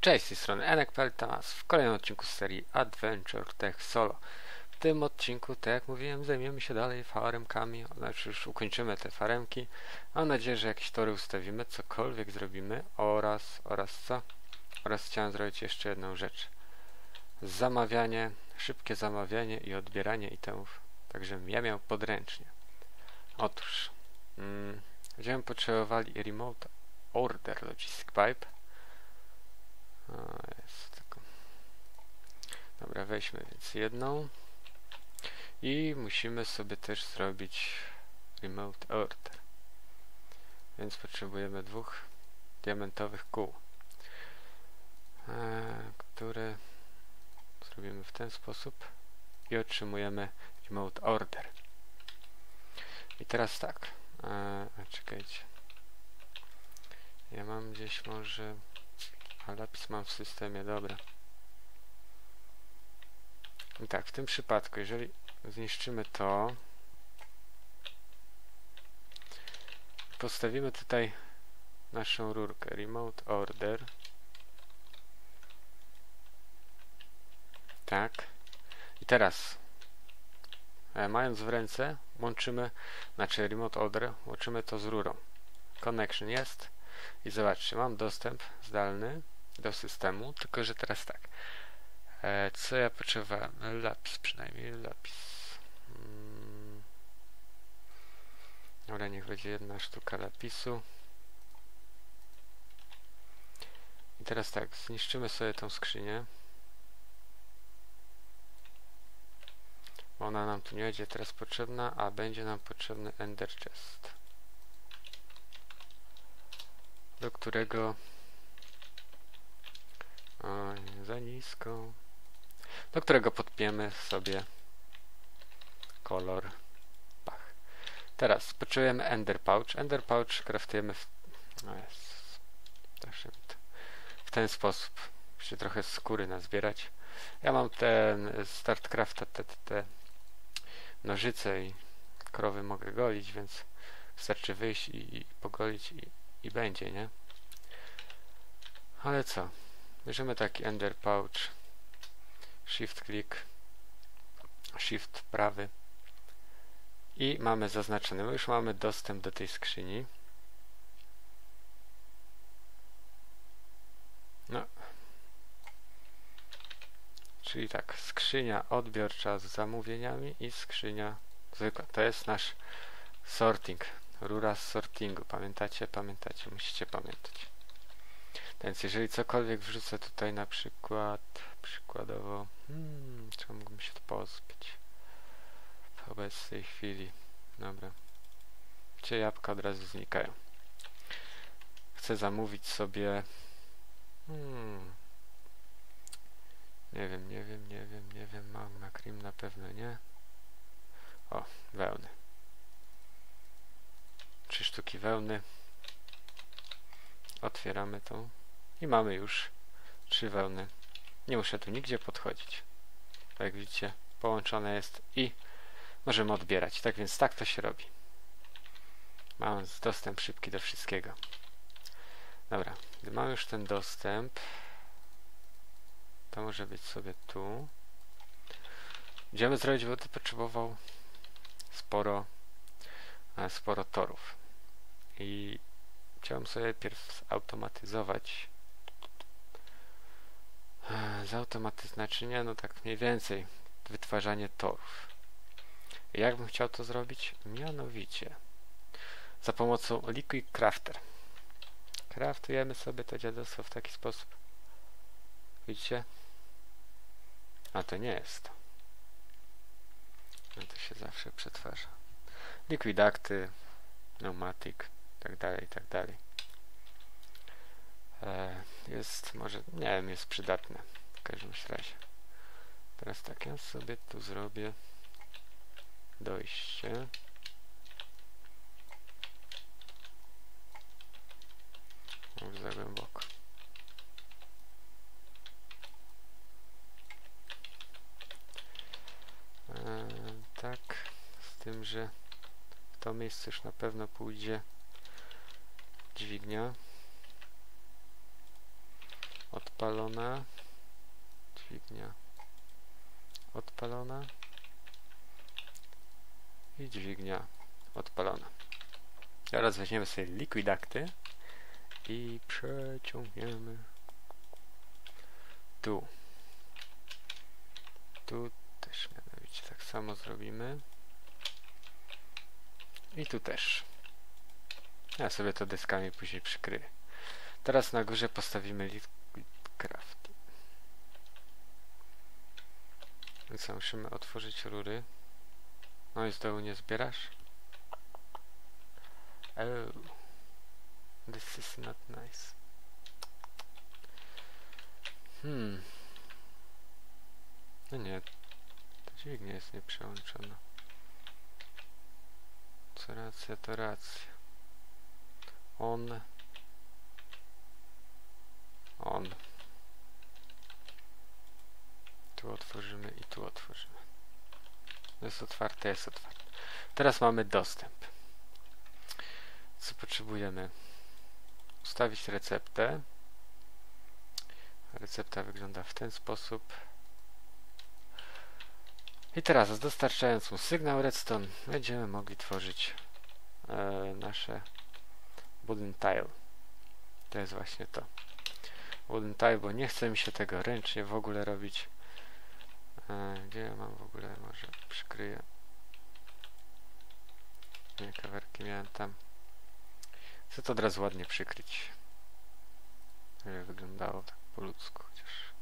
Cześć, z tej strony Enek Peltamas w kolejnym odcinku z serii Adventure Tech Solo. W tym odcinku, tak jak mówiłem, zajmiemy się dalej faremkami, znaczy już ukończymy te faremki. Mam nadzieję, że jakieś tory ustawimy, cokolwiek zrobimy oraz, oraz co? Oraz chciałem zrobić jeszcze jedną rzecz. Zamawianie, szybkie zamawianie i odbieranie itemów, także ja miał podręcznie. Otóż, mm, będziemy potrzebowali remote order logistic pipe jest tylko. Dobra, weźmy więc jedną. I musimy sobie też zrobić remote order. Więc potrzebujemy dwóch diamentowych kół, e, które zrobimy w ten sposób i otrzymujemy remote order. I teraz tak. E, czekajcie. Ja mam gdzieś może a lapis mam w systemie, dobra. I tak, w tym przypadku, jeżeli zniszczymy to, postawimy tutaj naszą rurkę, remote order. Tak. I teraz, e, mając w ręce, łączymy, znaczy remote order, łączymy to z rurą. Connection jest i zobaczcie, mam dostęp zdalny do systemu, tylko że teraz tak. E, co ja potrzebowałem? Lapis przynajmniej, lapis. Dobra, niech będzie jedna sztuka lapisu. I teraz tak, zniszczymy sobie tą skrzynię. Ona nam tu nie będzie teraz potrzebna, a będzie nam potrzebny Ender Chest. Do którego Za nisko. Do którego podpiemy sobie kolor. Pach. Teraz potrzebujemy Ender Pouch. Ender Pouch kraftujemy w... No. W ten sposób. Muszę trochę skóry nazbierać. Ja mam ten StartCrafta, te, te, te nożyce i krowy mogę golić, więc wystarczy wyjść i, i pogolić i, i będzie, nie? Ale co? Bierzemy taki Ender Pouch. Shift click. Shift prawy. I mamy zaznaczony. Już mamy dostęp do tej skrzyni. No. Czyli tak, skrzynia odbiorcza z zamówieniami i skrzynia zwykła. To jest nasz sorting. Rura z sortingu. Pamiętacie? Pamiętacie. Musicie pamiętać. Więc jeżeli cokolwiek wrzucę tutaj na przykład, przykładowo, hmm, czego mógłbym się to pozbyć w obecnej chwili. Dobra. Gdzie jabłka od razu znikają. Chcę zamówić sobie hmm, nie wiem, nie wiem, nie wiem, nie wiem, mam na cream na pewno nie. O, wełny. Trzy sztuki wełny. Otwieramy tą. I mamy już trzy wełny. Nie muszę tu nigdzie podchodzić. Tak jak widzicie, połączone jest i możemy odbierać. Tak więc tak to się robi. Mamy dostęp szybki do wszystkiego. Dobra, gdy mam już ten dostęp, to może być sobie tu. Będziemy zrobić, bo to potrzebował sporo, e, sporo torów. I chciałem sobie pierw zautomatyzować Zautomatyzować naczynia, no tak mniej więcej wytwarzanie torów. Jak bym chciał to zrobić? Mianowicie za pomocą Liquid Crafter. Craftujemy sobie to dziadostwo w taki sposób. Widzicie? A to nie jest. No to się zawsze przetwarza. Liquid Acty, Pneumatic, tak dalej, tak dalej. E, jest może, nie wiem, jest przydatne w każdym razie. Teraz tak, ja sobie tu zrobię dojście. Już za głęboko. E, tak, z tym, że w to miejsce już na pewno pójdzie dźwignia odpalona. Dźwignia odpalona. I dźwignia odpalona. Teraz weźmiemy sobie liquidakty i przeciągniemy tu. Tu też mianowicie tak samo zrobimy. I tu też. Ja sobie to deskami później przykryję. Teraz na górze postawimy co, musimy otworzyć rury. No i z dołu nie zbierasz? Oh. This is not nice. Hmm. No nie. Ta dźwignia jest nieprzełączona. Co racja, to racja. On. On. Tu otworzymy i tu otworzymy. Jest otwarte, jest otwarte. Teraz mamy dostęp. Co potrzebujemy? Ustawić receptę. Recepta wygląda w ten sposób. I teraz, dostarczając mu sygnał redstone, będziemy mogli tworzyć e, nasze wooden tile. To jest właśnie to. Wooden tile, bo nie chce mi się tego ręcznie w ogóle robić. E, gdzie ja mam w ogóle? Może przykryję. Nie, kawerki miałem tam. Chcę to od razu ładnie przykryć. Żeby wyglądało tak po ludzku, chociaż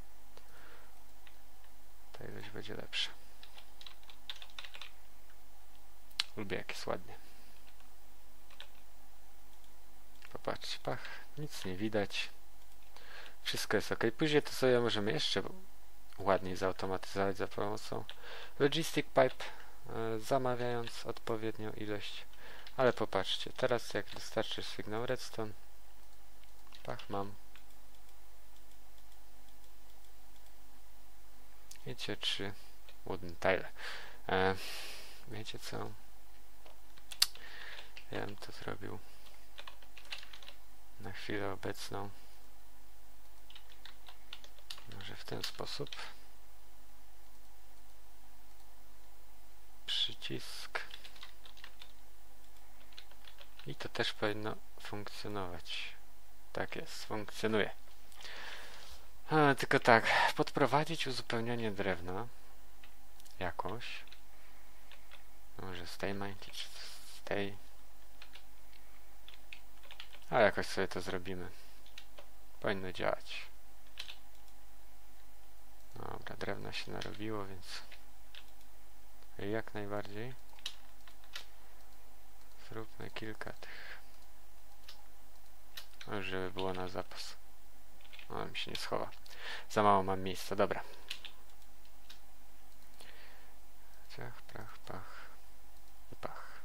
ta ilość będzie lepsza. Lubię jak jest ładnie. Popatrzcie, pach, nic nie widać. Wszystko jest ok. Później to sobie możemy jeszcze ładniej zautomatyzować za pomocą Logistic Pipe, e, zamawiając odpowiednią ilość. Ale popatrzcie, teraz jak dostarczy sygnał redstone, pach mam. Wiecie, trzy wooden tile. E, wiecie co? Ja bym to zrobił na chwilę obecną. Może w ten sposób. Przycisk. I to też powinno funkcjonować. Tak jest, funkcjonuje. A, tylko tak, podprowadzić uzupełnianie drewna jakoś. Może z tej mańki, czy z tej. A jakoś sobie to zrobimy. Powinno działać. Dobra, drewna się narobiło, więc jak najbardziej. Zróbmy kilka tych. Żeby było na zapas. O, mi się nie schowa. Za mało mam miejsca, dobra. Ciach, prach, pach i pach.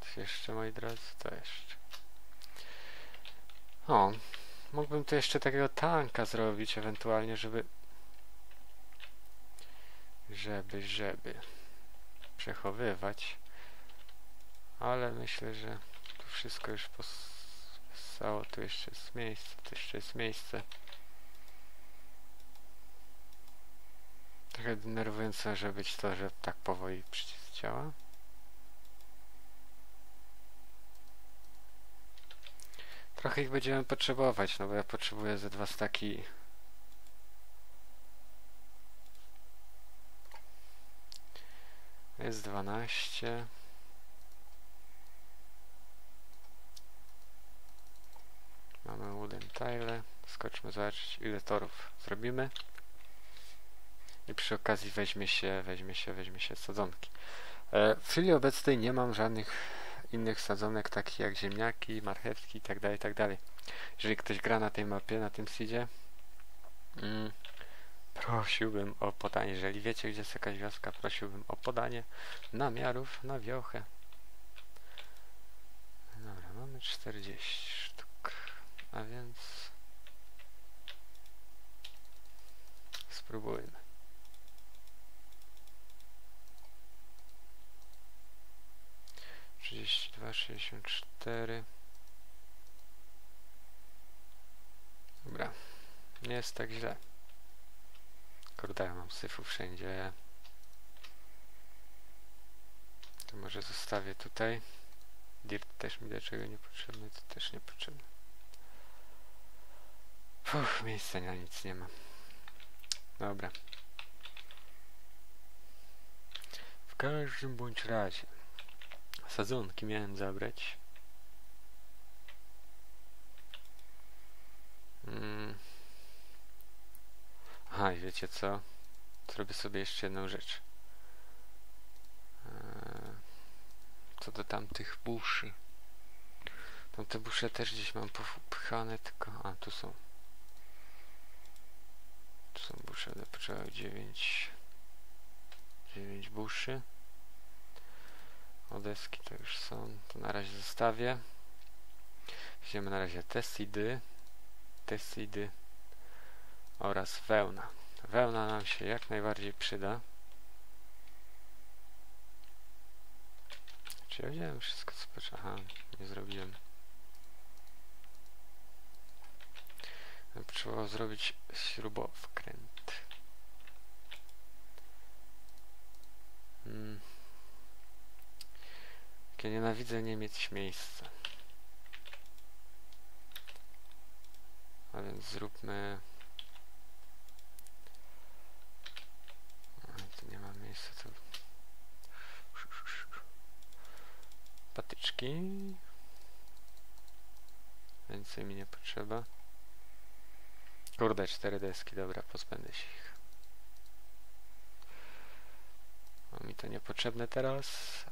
Coś jeszcze, moi drodzy? To jeszcze. O, mógłbym tu jeszcze takiego tanka zrobić, ewentualnie, żeby żeby, żeby przechowywać ale myślę, że tu wszystko już postało, tu jeszcze jest miejsce, tu jeszcze jest miejsce. Trochę denerwujące może być to, że tak powoli przycisk działa. Trochę ich będziemy potrzebować, no bo ja potrzebuję ze dwa staki Jest 12. Mamy wooden tile. Skoczmy zobaczyć ile torów zrobimy. I przy okazji weźmie się, weźmie się, weźmie się sadzonki. E, w chwili obecnej nie mam żadnych innych sadzonek takich jak ziemniaki, marchewki itd. Tak itd. Tak Jeżeli ktoś gra na tej mapie, na tym seedzie, mm, prosiłbym o podanie, jeżeli wiecie gdzie jest jakaś wioska, prosiłbym o podanie namiarów na wiochę. Dobra, mamy 40 sztuk, a więc spróbujmy. Trzydzieści dwa, sześćdziesiąt cztery. Dobra. Nie jest tak źle. Kurde, ja mam syfu wszędzie. To może zostawię tutaj. Dirt też mi do czego niepotrzebny, to też niepotrzebne. Uff, miejsca na nic nie ma. Dobra. W każdym bądź razie sadzonki miałem zabrać. Mm. Aha, i wiecie co? Zrobię sobie jeszcze jedną rzecz. Eee, co do tamtych buszy. Tamte busze też gdzieś mam popchane, tylko... A, tu są. Tu są busze, potrzeba 9 9 buszy. Odeski to już są. To na razie zostawię. Weźmiemy na razie tesidy. Tesidy oraz wełna. Wełna nam się jak najbardziej przyda. Czy ja wziąłem wszystko co? Aha, nie zrobiłem. Trzeba zrobić śrubowkręt. Hmm. Ja nienawidzę nie mieć miejsca. A więc zróbmy... tu nie ma miejsca, to... Patyczki. Więcej mi nie potrzeba. Kurde, cztery deski, dobra, pozbędę się ich. O, mi to niepotrzebne teraz,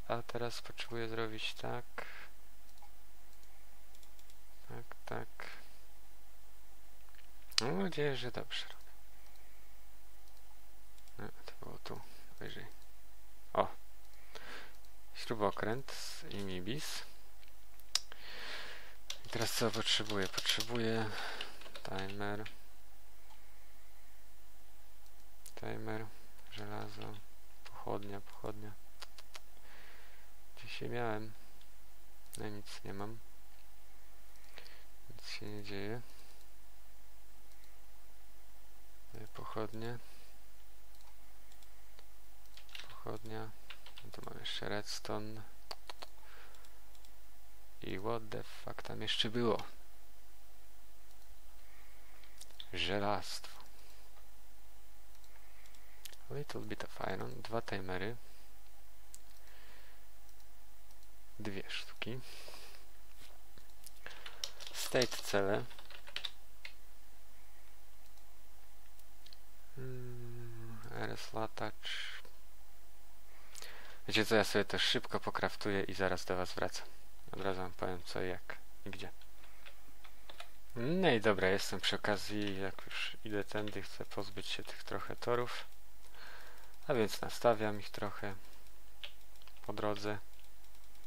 a teraz potrzebuję zrobić tak. Tak, tak. Mam nadzieję, że dobrze robię. No, to było tu, wyżej. O! Śrubokręt z imibis. I teraz co potrzebuję? Potrzebuję timer. Timer, żelazo, pochodnia, pochodnia. Dzisiaj miałem. No nic nie mam. Nic się nie dzieje. Pochodnie. Pochodnia. Tu mam jeszcze redstone. I what the fuck tam jeszcze było? Żelastwo. Little bit of iron, dwa timery, dwie sztuki, state cele, hmm, RS latacz. Wiecie co, ja sobie to szybko pokraftuję i zaraz do was wracam. Od razu wam powiem co, jak i gdzie. No i dobra, jestem przy okazji, jak już idę tędy, chcę pozbyć się tych trochę torów. A więc nastawiam ich trochę po drodze.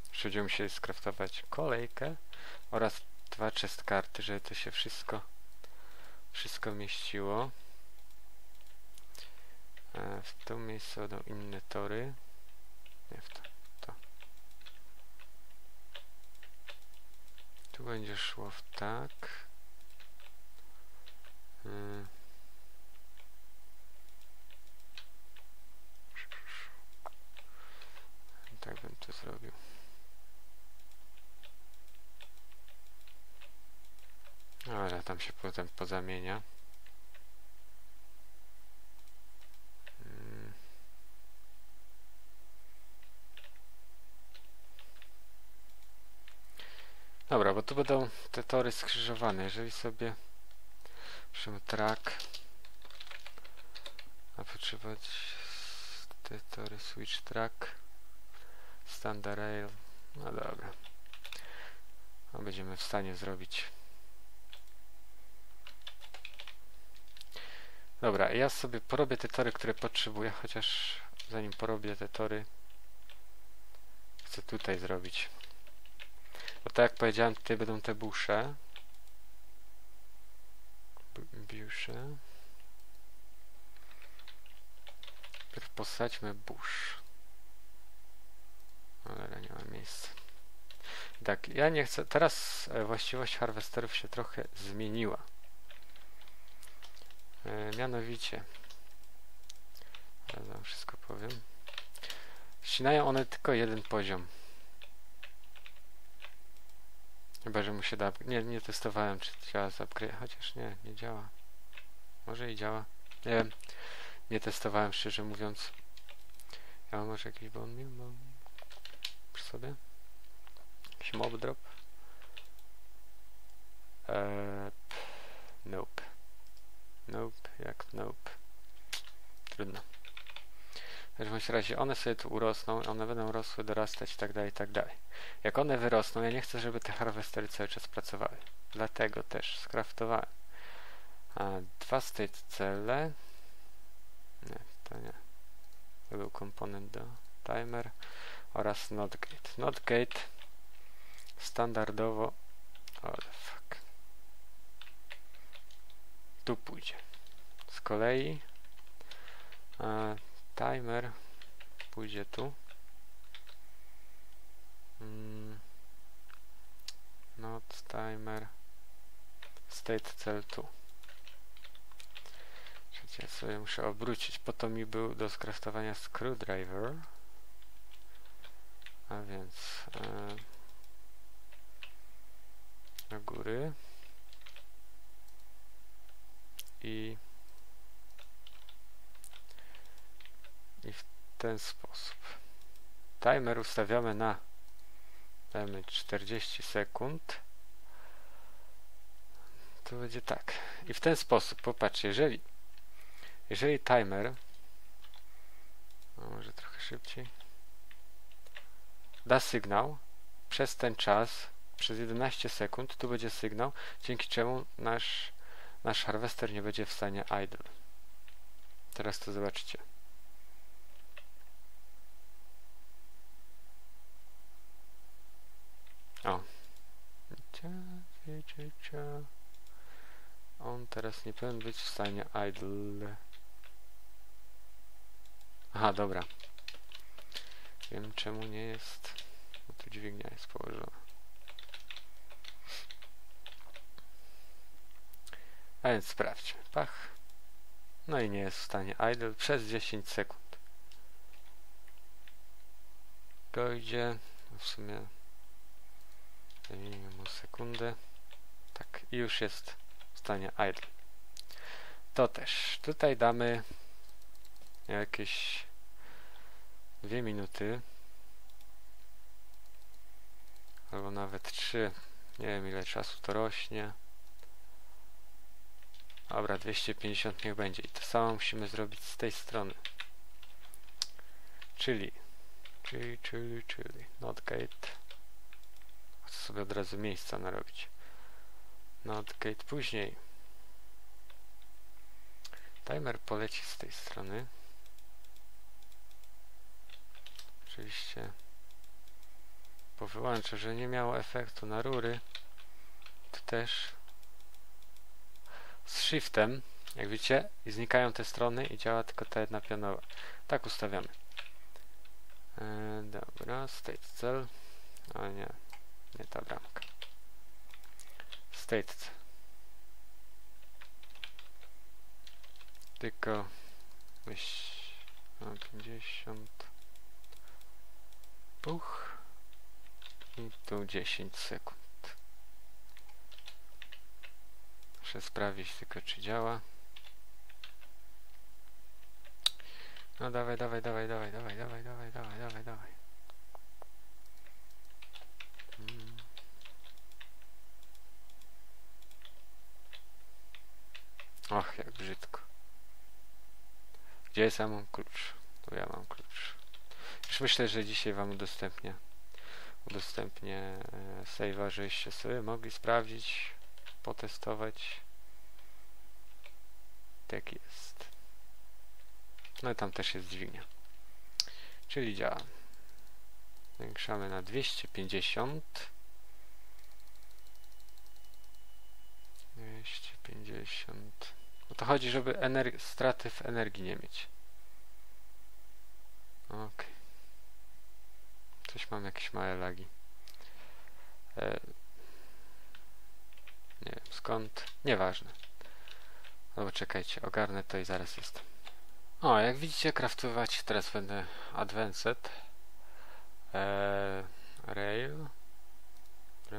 Jeszcze będziemy musieli skraftować kolejkę oraz dwa chest karty, żeby to się wszystko wszystko mieściło. E, w tym miejscu będą inne tory. Nie w to, to. Tu będzie szło w tak. Hmm. Tak bym to zrobił. Ale tam się potem pozamienia. Tu będą te tory skrzyżowane. Jeżeli sobie piszemy track, a potrzebować te tory switch track standard rail no dobra. No będziemy w stanie zrobić. Dobra ja sobie porobię te tory które potrzebuję chociaż zanim porobię te tory chcę tutaj zrobić bo tak jak powiedziałem tutaj będą te busze busze Najpierw posadźmy burz ale nie ma miejsca. Tak, ja nie chcę. Teraz e, właściwość harwesterów się trochę zmieniła. mianowicie ja wam wszystko powiem ścinają one tylko jeden poziom chyba, że mu się da nie, nie testowałem czy działa z upgrade chociaż nie, nie działa. Może i działa. Nie wiem. Nie testowałem szczerze mówiąc. Ja mam może jakiś bone meal mam przy sobie? Jakiś mob drop? Eee, nope. Nope jak nope. Trudno w każdym razie one sobie tu urosną, one będą rosły, dorastać i tak dalej, i tak dalej. Jak one wyrosną, ja nie chcę, żeby te harwestery cały czas pracowały. Dlatego też skraftowałem a, dwa state cele. Nie, to nie. To był komponent do timer oraz notgate. Notgate standardowo oh fuck. Tu pójdzie. Z kolei a, timer pójdzie tu. Mm. Not timer state cell tu. Ja sobie muszę obrócić, po to mi był do skraftowania screwdriver. A więc do góry i i w ten sposób. Timer ustawiamy na dajmy 40 sekund. To będzie tak. I w ten sposób, popatrzcie, jeżeli jeżeli timer no może trochę szybciej da sygnał przez ten czas przez 11 sekund tu będzie sygnał dzięki czemu nasz nasz harvester nie będzie w stanie idle teraz to zobaczycie o on teraz nie powinien być w stanie idle Aha, dobra. Wiem czemu nie jest. Bo tu dźwignia jest położona. A więc sprawdźmy. Pach. No i nie jest w stanie idle przez 10 sekund. Dojdzie. W sumie zajmijmy mu sekundę. I już jest w stanie idle. To też. Tutaj damy jakieś dwie minuty. Albo nawet trzy. Nie wiem ile czasu to rośnie. Dobra 250 niech będzie. I to samo musimy zrobić z tej strony. Czyli czyli, czyli, czyli not gate. Chcę sobie od razu miejsca narobić not gate później. Timer poleci z tej strony. Oczywiście. Po wyłączę, że nie miało efektu na rury. To też. Z shiftem jak widzicie i znikają te strony i działa tylko ta jedna pionowa tak ustawiamy e, dobra, state cell. O nie, nie ta bramka state tylko myśl 50 Puch. I tu 10 sekund. Muszę sprawdzić tylko czy działa. No dawaj, dawaj, dawaj, dawaj, dawaj, dawaj, dawaj, dawaj, dawaj, dawaj. Och, jak brzydko. Gdzie jest ja mam klucz? Tu ja mam klucz. Już myślę, że dzisiaj Wam udostępnię udostępnię e, save'a, żeście sobie mogli sprawdzić, potestować. Tak jest. No i tam też jest dźwignia. Czyli działa. Zwiększamy na 250. 250. O to chodzi, żeby straty w energii nie mieć. Ok. Coś mam jakieś małe lagi. E, nie wiem skąd. Nieważne. Albo czekajcie, ogarnę to i zaraz jestem. O, jak widzicie, craftować teraz będę Advanced eee, Rail,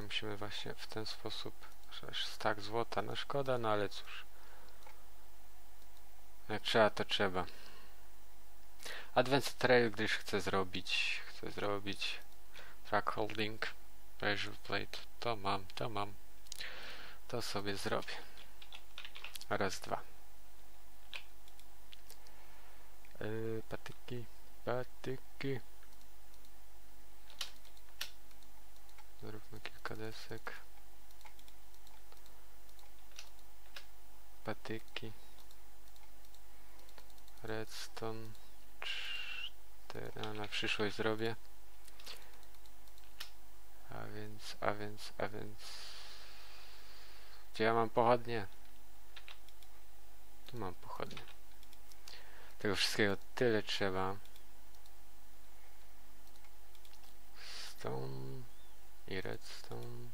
musimy właśnie w ten sposób, aż stack złota, no szkoda, no ale cóż. Jak trzeba, to trzeba. Advanced Rail, gdyż chcę zrobić, chcę zrobić track holding, pressure plate, to mam, to mam. To sobie zrobię. Raz, dwa. Yy, patyki, patyki. Zróbmy kilka desek. Patyki. Redstone. Cztery, a na przyszłość zrobię. A więc, a więc, a więc... Gdzie ja mam pochodnie? Tu mam pochodnie. Tego wszystkiego tyle trzeba. Stone i redstone.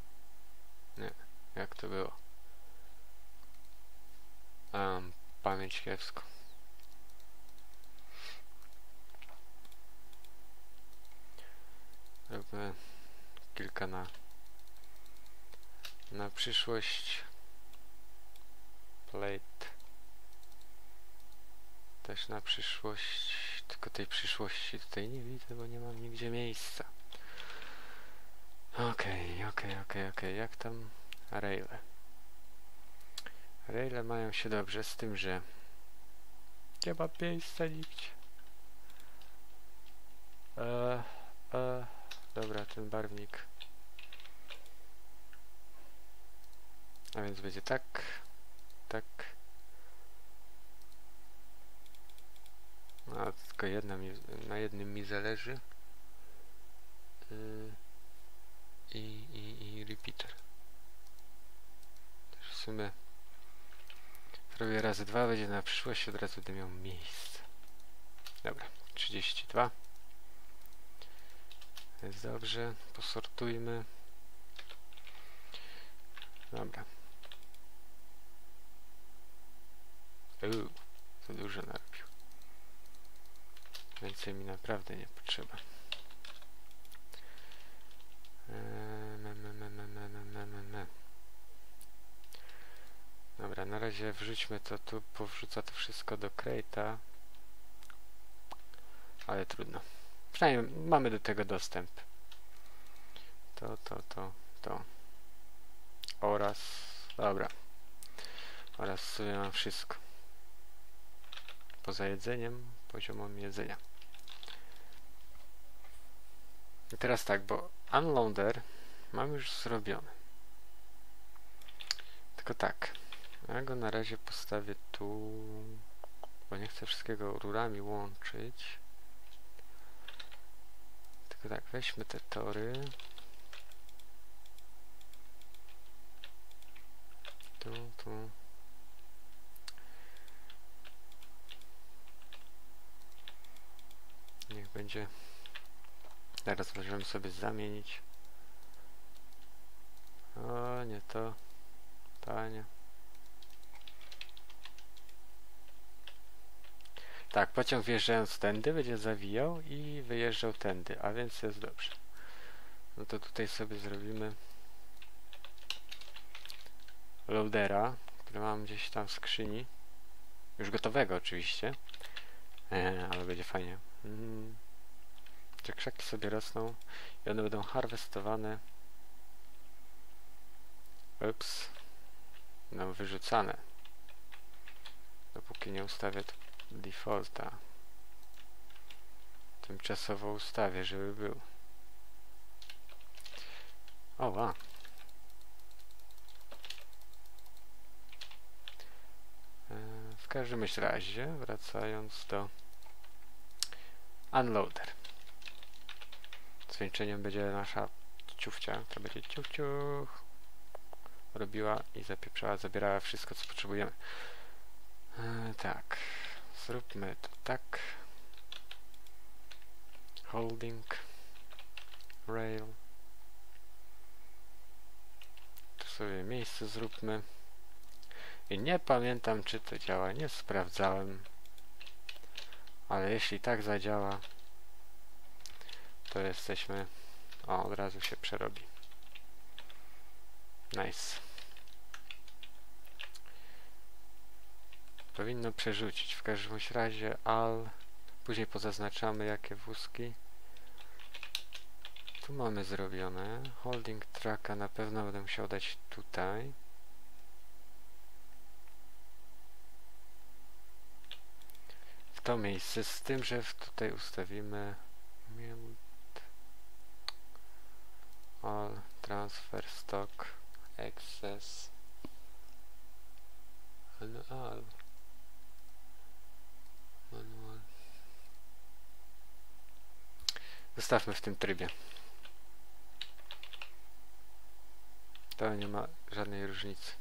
Nie, jak to było? A, pamięć kiepsko. Róbmy kilka na na przyszłość. Plate. Też na przyszłość tylko tej przyszłości tutaj nie widzę, bo nie mam nigdzie miejsca. Okej, okay, okej, okay, okej, okay, okej jak tam raile? Raile mają się dobrze z tym, że nie ma miejsca nigdzie. Eee, eee, dobra, ten barwnik A więc będzie tak, tak. A tylko jedna mi, na jednym mi zależy. Yy, I, i, i repeater. Też w sumie zrobię razy dwa, będzie na przyszłość, od razu będę miał miejsce. Dobra, 32. Jest dobrze, posortujmy. Dobra, Uuu, to dużo narobił. Więcej mi naprawdę nie potrzeba. Me, me, me, me, me, me, me. Dobra, na razie wrzućmy to tu, powrzuca to wszystko do crate'a. Ale trudno. Przynajmniej mamy do tego dostęp. To, to, to, to. Oraz, dobra. Oraz sobie mam wszystko poza jedzeniem, poziomem jedzenia. I teraz tak, bo unloader mam już zrobiony. Tylko tak, ja go na razie postawię tu, bo nie chcę wszystkiego rurami łączyć. Tylko tak, weźmy te tory. Tu, tu. niech będzie teraz możemy sobie zamienić o nie to tanie tak pociąg wjeżdżając tędy będzie zawijał i wyjeżdżał tędy a więc jest dobrze no to tutaj sobie zrobimy loadera który mam gdzieś tam w skrzyni już gotowego oczywiście e, ale będzie fajnie Mm. Te krzaki sobie rosną i one będą harwestowane. Ups. Będą wyrzucane. Dopóki nie ustawię defaulta. Tymczasowo ustawię, żeby był. O, wow. E, w każdym razie, wracając do Unloader. Zwieńczeniem będzie nasza ciufcia, która będzie ciuch, ciuch robiła i zapieprzała, zabierała wszystko, co potrzebujemy. E, tak, zróbmy to tak. Holding. Rail. Tu sobie miejsce zróbmy. I nie pamiętam czy to działa, nie sprawdzałem. Ale jeśli tak zadziała, to jesteśmy... O, od razu się przerobi. Nice. Powinno przerzucić. W każdym razie al. Później pozaznaczamy jakie wózki. Tu mamy zrobione. Holding tracka na pewno będę musiał dać tutaj. W to miejsce, z tym, że tutaj ustawimy all transfer stock access all zostawmy w tym trybie. To nie ma żadnej różnicy.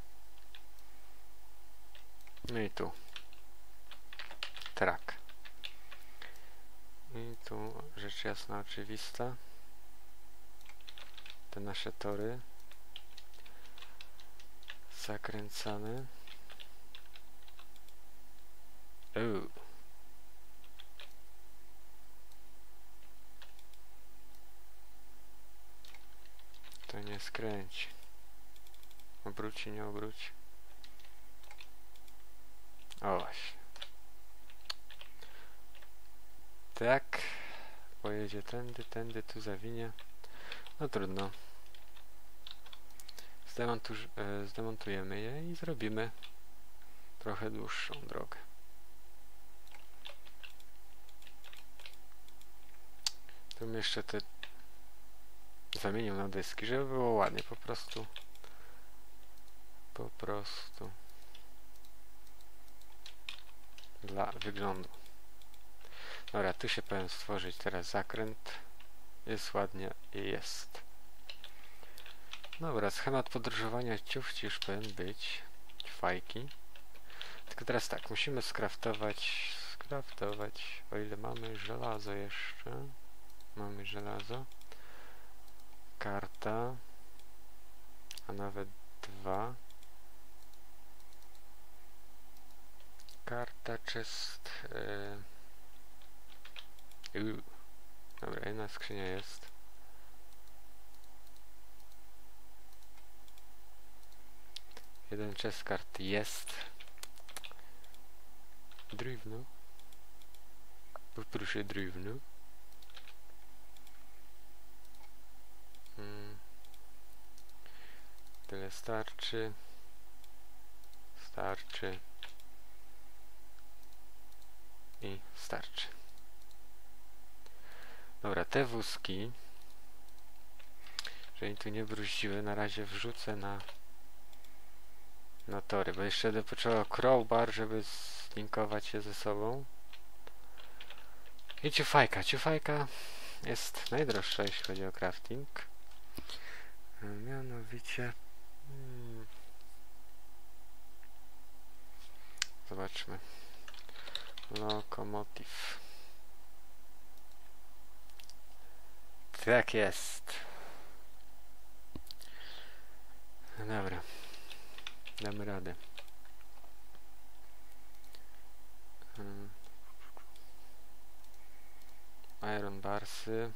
No i tu. Track i tu rzecz jasna oczywista. Te nasze tory. Zakręcane. Uuu. Skręci. Obróci, nie obróci. O właśnie. Tak. Pojedzie tędy, tędy, tu zawinie. No trudno. Zdemontuż, e, zdemontujemy je i zrobimy trochę dłuższą drogę. Tu jeszcze te zamienił na dyski, żeby było ładnie po prostu. Po prostu. Dla wyglądu. Dobra, tu się powinien stworzyć teraz zakręt. Jest ładnie i jest. Dobra, schemat podróżowania ciufci już powinien być. Fajki. Tylko teraz tak, musimy skraftować, skraftować, o ile mamy żelazo jeszcze. Mamy żelazo. Karta. A nawet dwa. Karta chest. Yy. Dobra, jedna skrzynia jest. Jeden chest kart jest. Drewno. Poproszę drewno. Tyle starczy. Starczy. I starczy. Dobra, te wózki, jeżeli tu nie bruździły, na razie wrzucę na na tory, bo jeszcze będę potrzebował crowbar, żeby zlinkować je ze sobą. I ciufajka. Ciufajka jest najdroższa, jeśli chodzi o crafting. Mianowicie... Hmm, zobaczmy. Lokomotyw. Tak jest. Dobra. Damy radę. Hmm. Iron barsy.